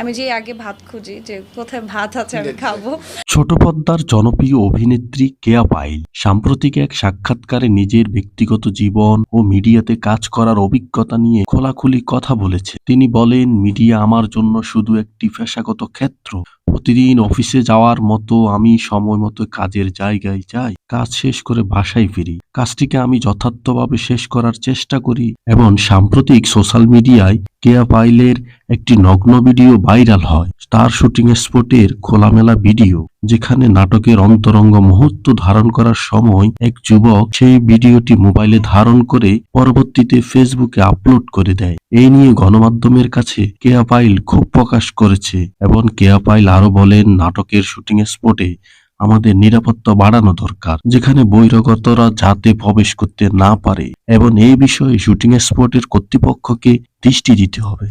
আমি যে আগে ভাত খুঁজি যে কোথায় ভাত আছে আমি খাব। ছোট পদ্মার জনপ্রিয় অভিনেত্রী কেয়া পাইল সাম্প্রতিক এক সাক্ষাৎকারে নিজের ব্যক্তিগত জীবন ও মিডিয়াতে কাজ করার অভিজ্ঞতা নিয়ে খোলাখুলি কথা বলেছে। তিনি বলেন মিডিয়া আমার জন্য শুধু একটি পেশাগত ক্ষেত্র প্রতিদিন অফিসে যাওয়ার মতো আমি সময় মতো কাজের জায়গায় যাই, কাজ শেষ করে বাসায় ফিরি। কাজটিকে আমি যথার্থভাবে শেষ করার চেষ্টা করি এবং সাম্প্রতিক সোশ্যাল মিডিয়ায় কেয়া পাইলের একটি নগ্ন ভিডিও ভাইরাল হয়। তার শুটিং স্পটের খোলামেলা ভিডিও, যেখানে নাটকের অন্তরঙ্গ মুহূর্ত ধারণ করার সময় এক যুবক সেই ভিডিওটি মোবাইলে ধারণ করে পরবর্তীতে ফেসবুকে আপলোড করে দেয়। এই নিয়ে গণমাধ্যমের কাছে কেয়া পাইল ক্ষোভ প্রকাশ করেছে এবং কেয়া পাইল আরও বলেন, নাটকের শুটিং স্পটে আমাদের নিরাপত্তা বাড়ানো দরকার, যেখানে বহিরাগতরা যাতে প্রবেশ করতে না পারে এবং এই বিষয়ে শুটিং স্পটের কর্তৃপক্ষকে দৃষ্টি দিতে হবে।